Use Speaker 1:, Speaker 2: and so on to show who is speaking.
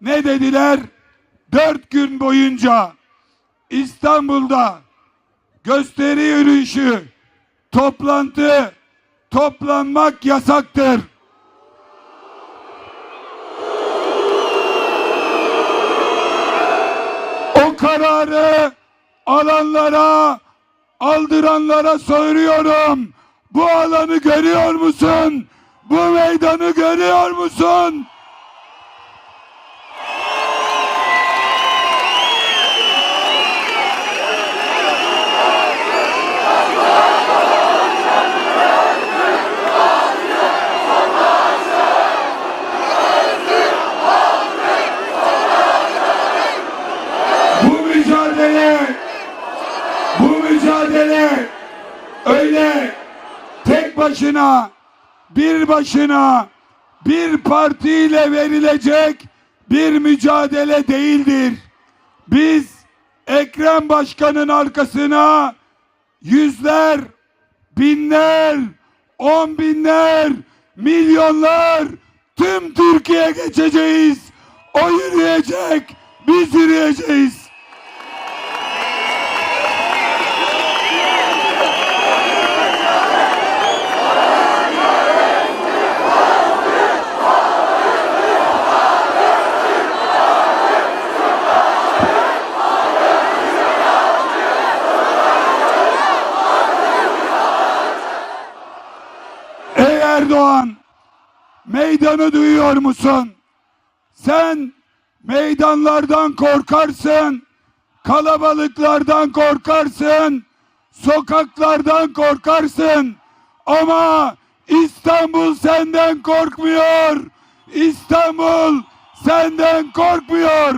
Speaker 1: ne dediler? Dört gün boyunca İstanbul'da gösteri yürüyüşü, toplantı, toplanmak yasaktır. O kararı alanlara, aldıranlara soruyorum. Bu alanı görüyor musun? Bu meydanı görüyor musun? Bu mücadele bu mücadele öyle tek başına bir başına bir partiyle verilecek bir mücadele değildir. Biz Ekrem Başkan'ın arkasına yüzler, binler, on binler, milyonlar tüm Türkiye geçeceğiz. O yürüyecek, biz yürüyeceğiz. Erdoğan, meydanı duyuyor musun? Sen meydanlardan korkarsın, kalabalıklardan korkarsın, sokaklardan korkarsın. Ama İstanbul senden korkmuyor. İstanbul senden korkmuyor.